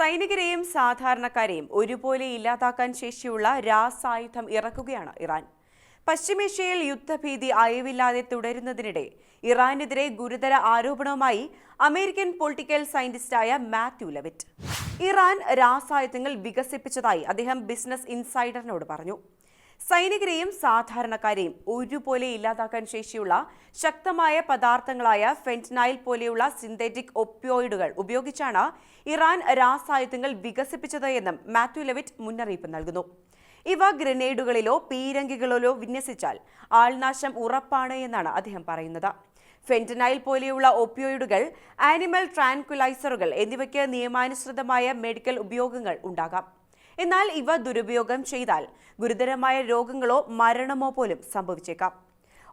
സൈനികരെയും സാധാരണക്കാരെയും ഒരുപോലെ ഇല്ലാതാക്കാൻ ശേഷിയുള്ള രാസായുധം ഇറക്കുകയാണ് ഇറാൻ. പശ്ചിമേഷ്യയിൽ യുദ്ധഭീതി അയവില്ലാതെ തുടരുന്നതിനിടെ ഇറാനെതിരെ ഗുരുതര ആരോപണവുമായി അമേരിക്കൻ പൊളിറ്റിക്കൽ സയന്റിസ്റ്റായ മാത്യു ലെവിറ്റ്. ഇറാൻ രാസായുധങ്ങൾ വികസിപ്പിച്ചതായി അദ്ദേഹം ബിസിനസ് ഇൻസൈഡറിനോട് പറഞ്ഞു. സൈനികരെയും സാധാരണക്കാരെയും ഒരുപോലെ ഇല്ലാതാക്കാൻ ശേഷിയുള്ള ശക്തമായ പദാർത്ഥങ്ങളായ ഫെന്റനൈൽ പോലെയുള്ള സിന്തറ്റിക് ഒപ്യോയിഡുകൾ ഉപയോഗിച്ചാണ് ഇറാൻ രാസായുധങ്ങൾ വികസിപ്പിച്ചത് എന്നും മാത്യു ലെവിറ്റ് മുന്നറിയിപ്പ് നൽകുന്നു. ഇവ ഗ്രനേഡുകളിലോ പീരങ്കികളിലോ വിന്യസിച്ചാൽ ആൾനാശം ഉറപ്പാണ് എന്നാണ് അദ്ദേഹം പറയുന്നത്. ഫെന്റനൈൽ പോലെയുള്ള ഒപ്പിയോയിഡുകൾ ആനിമൽ ട്രാൻക്വിലൈസറുകൾ എന്നിവയ്ക്ക് നിയമാനുസൃതമായ മെഡിക്കൽ ഉപയോഗങ്ങൾ ഉണ്ടാകാം. എന്നാൽ ഇവ ദുരുപയോഗം ചെയ്താൽ ഗുരുതരമായ രോഗങ്ങളോ മരണമോ പോലും സംഭവിച്ചേക്കാം.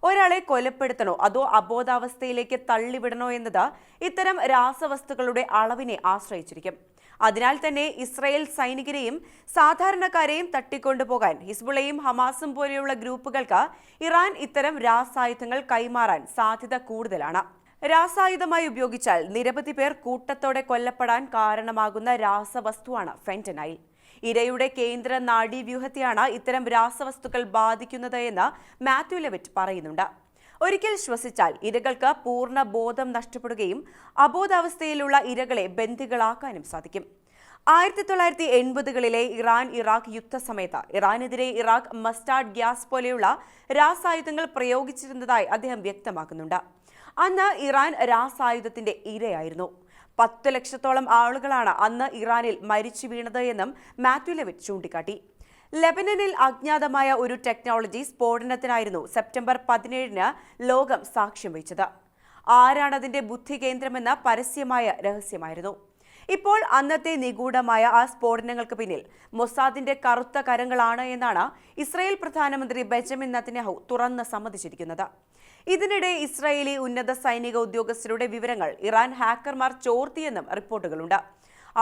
ഒരാളെ കൊലപ്പെടുത്തണോ അതോ അബോധാവസ്ഥയിലേക്ക് തള്ളിവിടണോ എന്നത് ഇത്തരം രാസവസ്തുക്കളുടെ അളവിനെ ആശ്രയിച്ചിരിക്കും. അതിനാൽ തന്നെ ഇസ്രയേൽ സൈനികരെയും സാധാരണക്കാരെയും തട്ടിക്കൊണ്ടുപോകാൻ ഹിസ്ബുളയും ഹമാസും പോലെയുള്ള ഗ്രൂപ്പുകൾക്ക് ഇറാൻ ഇത്തരം രാസായുധങ്ങൾ കൈമാറാൻ സാധ്യത കൂടുതലാണ്. രാസായുധമായി ഉപയോഗിച്ചാൽ നിരവധി പേർ കൂട്ടത്തോടെ കൊല്ലപ്പെടാൻ കാരണമാകുന്ന രാസവസ്തുവാണ് ഫെന്റനൈൽ. ഇരയുടെ കേന്ദ്ര നാഡീവ്യൂഹത്തെയാണ് ഇത്തരം രാസവസ്തുക്കൾ ബാധിക്കുന്നത് എന്ന് മാത്യു ലെവിറ്റ് പറയുന്നുണ്ട്. ഒരിക്കൽ ശ്വസിച്ചാൽ ഇരകൾക്ക് പൂർണ ബോധം നഷ്ടപ്പെടുകയും അബോധാവസ്ഥയിലുള്ള ഇരകളെ ബന്ദികളാക്കാനും സാധിക്കും. ആയിരത്തി തൊള്ളായിരത്തി എൺപതുകളിലെ ഇറാൻ ഇറാഖ് യുദ്ധസമയത്ത് ഇറാനെതിരെ ഇറാഖ് മസ്റ്റാർഡ് ഗ്യാസ് പോലെയുള്ള രാസായുധങ്ങൾ പ്രയോഗിച്ചിരുന്നതായി അദ്ദേഹം വ്യക്തമാക്കുന്നുണ്ട്. അന്ന് ഇറാൻ രാസായുധത്തിന്റെ ഇരയായിരുന്നു. പത്ത് ലക്ഷത്തോളം ആളുകളാണ് അന്ന് ഇറാനിൽ മരിച്ചു വീണത് എന്നും മാത്യു ലെവിറ്റ് ചൂണ്ടിക്കാട്ടി. ലെബനനിൽ അജ്ഞാതമായ ഒരു ടെക്നോളജി സ്ഫോടനത്തിനായിരുന്നു സെപ്റ്റംബർ പതിനേഴിന് ലോകം സാക്ഷ്യം വഹിച്ചത്. ആരാണതിന്റെ ബുദ്ധി കേന്ദ്രമെന്ന പരസ്യമായ രഹസ്യമായിരുന്നു. ഇപ്പോൾ അന്നത്തെ നിഗൂഢമായ ആ സ്ഫോടനങ്ങൾക്ക് പിന്നിൽ മൊസാദിന്റെ കറുത്ത കരങ്ങളാണ് എന്നാണ് ഇസ്രായേൽ പ്രധാനമന്ത്രി ബെഞ്ചമിൻ നത്തന്യാഹു തുറന്ന് സമ്മതിച്ചിരിക്കുന്നത്. ഇതിനിടെ ഇസ്രായേലി ഉന്നത സൈനിക ഉദ്യോഗസ്ഥരുടെ വിവരങ്ങൾ ഇറാൻ ഹാക്കർമാർ ചോർത്തിയെന്നും റിപ്പോർട്ടുകളുണ്ട്.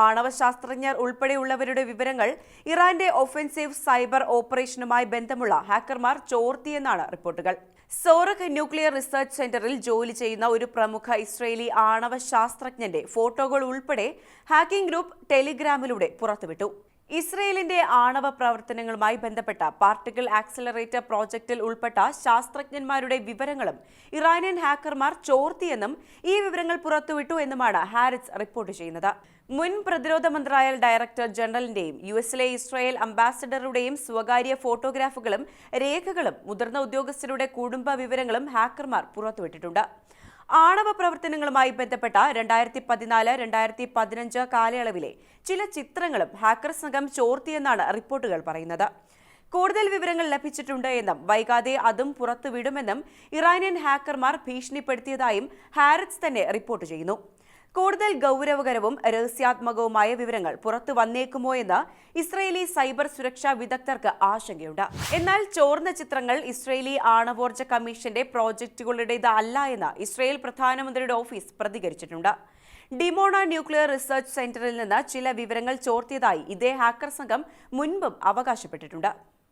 ആണവ ശാസ്ത്രജ്ഞർ ഉൾപ്പെടെയുള്ളവരുടെ വിവരങ്ങൾ ഇറാന്റെ ഒഫൻസീവ് സൈബർ ഓപ്പറേഷനുമായി ബന്ധമുള്ള ഹാക്കർമാർ ചോർത്തിയെന്നാണ് റിപ്പോർട്ടുകൾ. സോറഖ് ന്യൂക്ലിയർ റിസർച്ച് സെന്ററിൽ ജോലി ചെയ്യുന്ന ഒരു പ്രമുഖ ഇസ്രയേലി ആണവ ശാസ്ത്രജ്ഞന്റെ ഫോട്ടോകൾ ഉൾപ്പെടെ ഹാക്കിംഗ് ഗ്രൂപ്പ് ടെലിഗ്രാമിലൂടെ പുറത്തുവിട്ടു. ഇസ്രയേലിന്റെ ആണവ പ്രവർത്തനങ്ങളുമായി ബന്ധപ്പെട്ട പാർട്ടിക്കിൾ ആക്സിലറേറ്റർ പ്രോജക്റ്റിൽ ഉൾപ്പെട്ട ശാസ്ത്രജ്ഞന്മാരുടെ വിവരങ്ങളും ഇറാനിയൻ ഹാക്കർമാർ ചോർത്തിയെന്നും ഈ വിവരങ്ങൾ പുറത്തുവിട്ടു എന്നുമാണ് ഹാരിസ് റിപ്പോർട്ട് ചെയ്യുന്നത്. മുൻ പ്രതിരോധ മന്ത്രാലയ ഡയറക്ടർ ജനറലിന്റെയും യു എസിലെ ഇസ്രായേൽ അംബാസിഡറുടെയും സ്വകാര്യ ഫോട്ടോഗ്രാഫുകളും രേഖകളും മുതിർന്ന ഉദ്യോഗസ്ഥരുടെ കുടുംബ വിവരങ്ങളും ഹാക്കർമാർ പുറത്തുവിട്ടിട്ടുണ്ട്. ആണവ പ്രവർത്തനങ്ങളുമായി ബന്ധപ്പെട്ട രണ്ടായിരത്തി പതിനാല് രണ്ടായിരത്തി പതിനഞ്ച് കാലയളവിലെ ചില ചിത്രങ്ങളും ഹാക്കർ സംഘം ചോർത്തിയെന്നാണ് റിപ്പോർട്ടുകൾ പറയുന്നത്. കൂടുതൽ വിവരങ്ങൾ ലഭിച്ചിട്ടുണ്ട് എന്നും വൈകാതെ അതും പുറത്തുവിടുമെന്നും ഇറാനിയൻ ഹാക്കർമാർ ഭീഷണിപ്പെടുത്തിയതായും ഹാരിസ് തന്നെ റിപ്പോർട്ട് ചെയ്യുന്നു. കൂടുതൽ ഗൗരവകരവും രഹസ്യാത്മകവുമായ വിവരങ്ങൾ പുറത്തു വന്നേക്കുമോ എന്ന് ഇസ്രയേലി സൈബർ സുരക്ഷാ വിദഗ്ധർക്ക് ആശങ്കയുണ്ട്. എന്നാൽ ചോർന്ന ചിത്രങ്ങൾ ഇസ്രയേലി ആണവോർജ കമ്മീഷന്റെ പ്രോജക്റ്റുകളുടേത് അല്ല എന്ന് ഇസ്രയേൽ പ്രധാനമന്ത്രിയുടെ ഓഫീസ് പ്രതികരിച്ചിട്ടുണ്ട്. ഡിമോണ ന്യൂക്ലിയർ റിസർച്ച് സെന്ററിൽ നിന്ന് ചില വിവരങ്ങൾ ചോർത്തിയതായി ഇതേ ഹാക്കർ സംഘം മുൻപും അവകാശപ്പെട്ടിട്ടുണ്ട്.